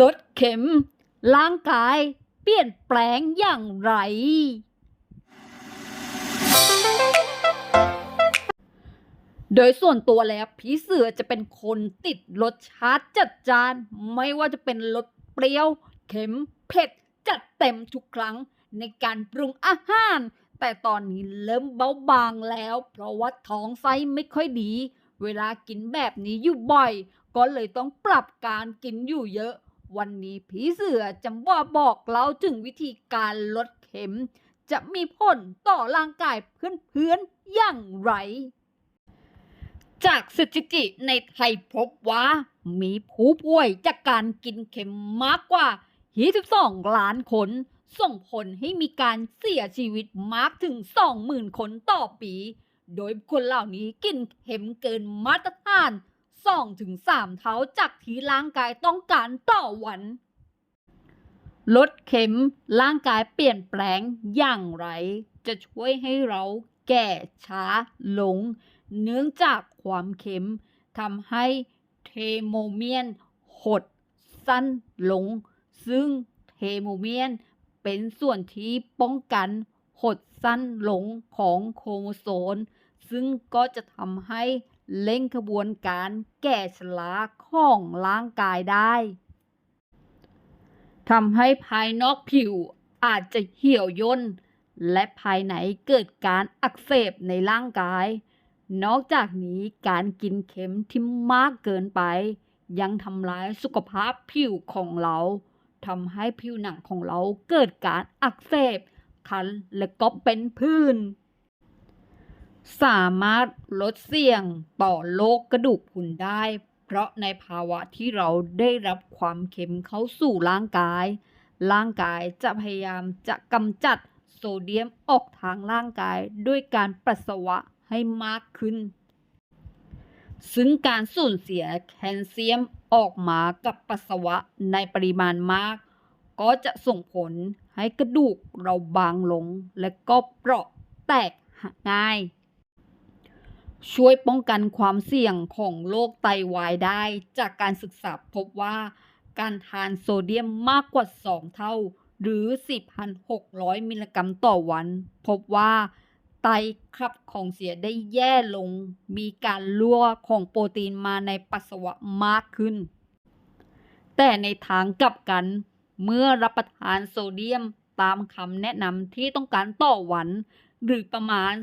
ลดเข็ม ร่างกายเปลี่ยนแปลงอย่างไร โดยส่วนตัวแล้วพี่เสือจะเป็นคนติดรสชาติจัดจาน ไม่ว่าจะเป็นรสเปรี้ยว เค็มเผ็ด จัดเต็มทุกครั้งในการปรุงอาหาร แต่ตอนนี้เริ่มเบาบางแล้ว เพราะว่าท้องไส้ไม่ค่อยดี เวลากินแบบนี้อยู่บ่อย ก็เลยต้องปรับการกินอยู่เยอะ วันนี้ผีเสือจะมาบอกเราถึงวิธีการลดเข็ม จะมีผลต่อร่างกายเพื่อนๆอย่างไร จากสถิติในไทยพบว่า มีผู้ป่วยจากการกินเข็มมากกว่า 22 ล้านคน ส่งผลให้มีการเสียชีวิตมากถึง 20,000 คนต่อปี โดยคนเหล่านี้กินเข็มเกินมาตรฐาน 2-3เท่าจากที่ร่างกายต้องการต่อวัน ลดเข็มร่างกายเปลี่ยนแปลงอย่างไร จะช่วยให้เราแก่ช้าลง เนื่องจากความเค็มทำให้เทโมเมียนหดสั้นลง ซึ่งเทโมเมียนเป็นส่วนที่ป้องกันหดสั้นลงของโครโมโซม ซึ่งก็จะทำให้ เร่งขบวนการแก่ชราของร่างกายได้ทำให้ภายนอกผิวอาจจะเหี่ยวย่น และภายในเกิดการอักเสบในร่างกาย นอกจากนี้การกินเค็มที่มากเกินไป ยังทำร้ายสุขภาพผิวของเราทำให้ผิวหนังของเราเกิดการอักเสบคันและก็เป็นพื้น สามารถลดเสี่ยงต่อโรคกระดูกพรุนได้ เพราะในภาวะที่เราได้รับความเค็มเข้าสู่ร่างกาย ร่างกายจะพยายามจะกำจัดโซเดียมออกทางร่างกายด้วยการปัสสาวะให้มากขึ้น ซึ่งการสูญเสียแคลเซียมออกมากับปัสสาวะในปริมาณมาก ก็จะส่งผลให้กระดูกเราบางลงและก็เปราะแตกหักง่าย ช่วยป้องกันความเสี่ยงของโรคไตวายได้ จากการศึกษาพบว่าการทานโซเดียมมากกว่า 2 เท่า หรือ 4,600 มิลลิกรัมต่อวัน พบว่าไตขับของเสียได้แย่ลง มีการรั่วของโปรตีนมาในปัสสาวะมากขึ้น แต่ในทางกลับกัน เมื่อรับประทานโซเดียมตามคำแนะนำที่ต้องการต่อวัน หรือประมาณ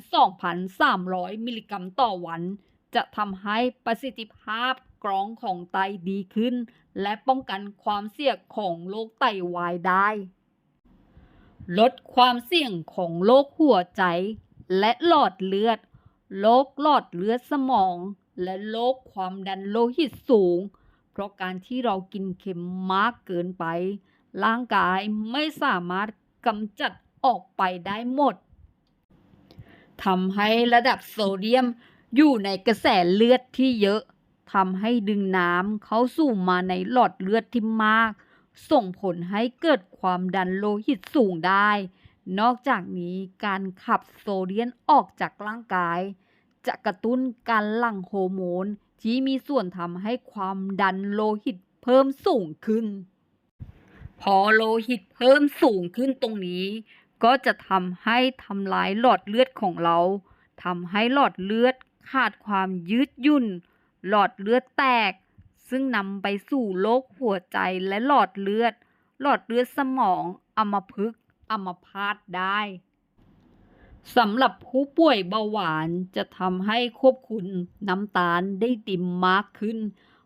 2,300 มิลลิกรัมต่อวัน จะทำให้ประสิทธิภาพกรองของไตดีขึ้น และป้องกันความเสี่ยงของโรคไตวายได้ ลดความเสี่ยงของโรคหัวใจ และหลอดเลือด โรคหลอดเลือดสมอง และโรคความดันโลหิตสูง เพราะการที่เรากินเค็มมากเกินไป ร่างกายไม่สามารถกำจัดออกไปได้หมด ทำให้ระดับโซเดียมอยู่ในกระแสเลือดที่เยอะทำให้ดึงน้ำเข้าสู่มาในหลอดเลือดที่มาก ส่งผลให้เกิดความดันโลหิตสูงได้ นอกจากนี้การขับโซเดียมออกจากร่างกาย จะกระตุ้นการหลั่งฮอร์โมนที่มีส่วนทำให้ความดันโลหิตเพิ่มสูงขึ้น พอโลหิตเพิ่มสูงขึ้นตรงนี้ ก็จะทำให้ทำลายหลอดเลือดของเราทำให้หลอดเลือดขาดความยืดหยุ่น หลอดเลือดแตก ซึ่งนำไปสู่โรคหัวใจและหลอดเลือด หลอดเลือดสมองอัมพฤกษ์อัมพาตได้สำหรับผู้ป่วยเบาหวานจะทำให้ควบคุมน้ำตาลได้ดีมากขึ้น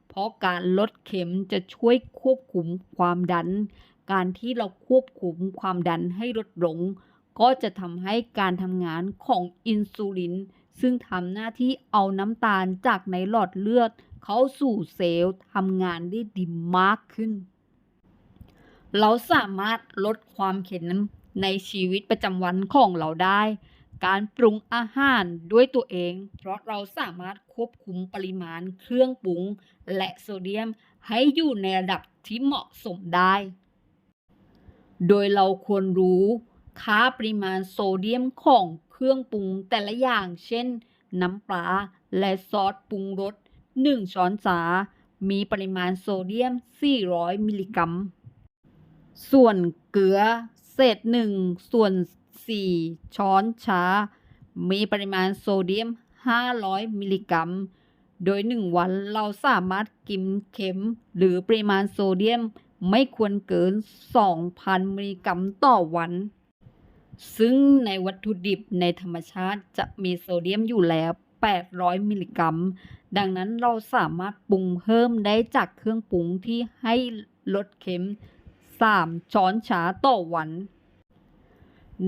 เพราะการลดเข็มจะช่วยควบคุมความดัน การที่เราควบคุมความดันให้ลดลง ก็จะทำให้การทำงานของอินซูลิน ซึ่งทำหน้าที่เอาน้ำตาลจากในหลอดเลือด เข้าสู่เซลล์ทำงานได้ดีมากขึ้น เราสามารถลดความเค็มในชีวิตประจำวันของเราได้ การปรุงอาหารด้วยตัวเอง เพราะเราสามารถควบคุมปริมาณเครื่องปรุง และโซเดียมให้อยู่ในระดับที่เหมาะสมได้ โดยเราควรรู้ค่าปริมาณโซเดียมของเครื่องปรุงแต่ละอย่างเช่น น้ำปลาและซอสปรุงรส 1 ช้อนชา มีปริมาณโซเดียม 400 มิลลิกรัม ส่วนเกลือเศษหนึ่งส่วน 4 ช้อนชา มีปริมาณโซเดียม 500 มิลลิกรัม โดย 1 วันเราสามารถกินเค็มหรือปริมาณโซเดียม ไม่ควรเกิน 2,000 มิลลิกรัมต่อวัน ซึ่งในวัตถุดิบในธรรมชาติจะมีโซเดียมอยู่แล้ว 800 มิลลิกรัม ดังนั้นเราสามารถปรุงเพิ่มได้จากเครื่องปรุงที่ให้ลดเค็ม 3 ช้อนชาต่อวัน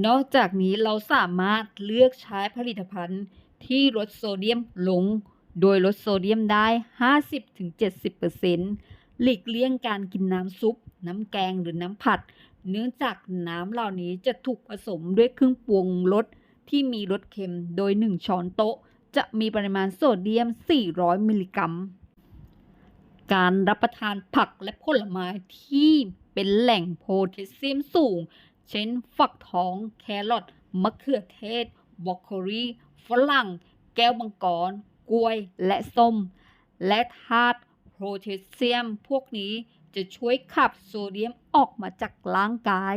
นอกจากนี้เราสามารถเลือกใช้ผลิตภัณฑ์ที่ลดโซเดียมลง โดยลดโซเดียมได้ 50-70% หลีกเลี่ยงการกินน้ำซุป น้ำแกงหรือน้ำผัด เนื่องจากน้ำเหล่านี้จะถูกผสมด้วยเครื่องปรุงรสที่มีรสเค็มโดย 1 ช้อนโต๊ะ จะมีปริมาณโซเดียม 400 มิลลิกรัม การรับประทานผักและผลไม้ที่เป็นแหล่งโพแทสเซียมสูง เช่นฟักทอง แครอท มะเขือเทศ บรอกโคลี ฝรั่ง แก้วมังกร กล้วย และส้ม และธาตุ โพแทสเซียมพวกนี้จะช่วยขับโซเดียมออกมาจากร่างกาย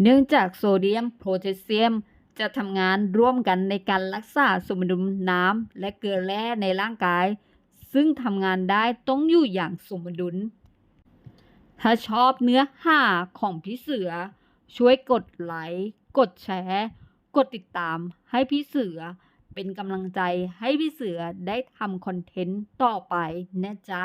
เนื่องจากโซเดียมโพแทสเซียมจะทำงานร่วมกันในการรักษาสมดุลน้ำและเกลือแร่ในร่างกาย ซึ่งทำงานได้ต้องอยู่อย่างสมดุล ถ้าชอบเนื้อหาของพี่เสือ ช่วยกดไลค์ กดแชร์ กดติดตามให้พี่เสือ เป็นกำลังใจให้พี่เสือได้ทำคอนเทนต์ต่อไปนะจ๊ะ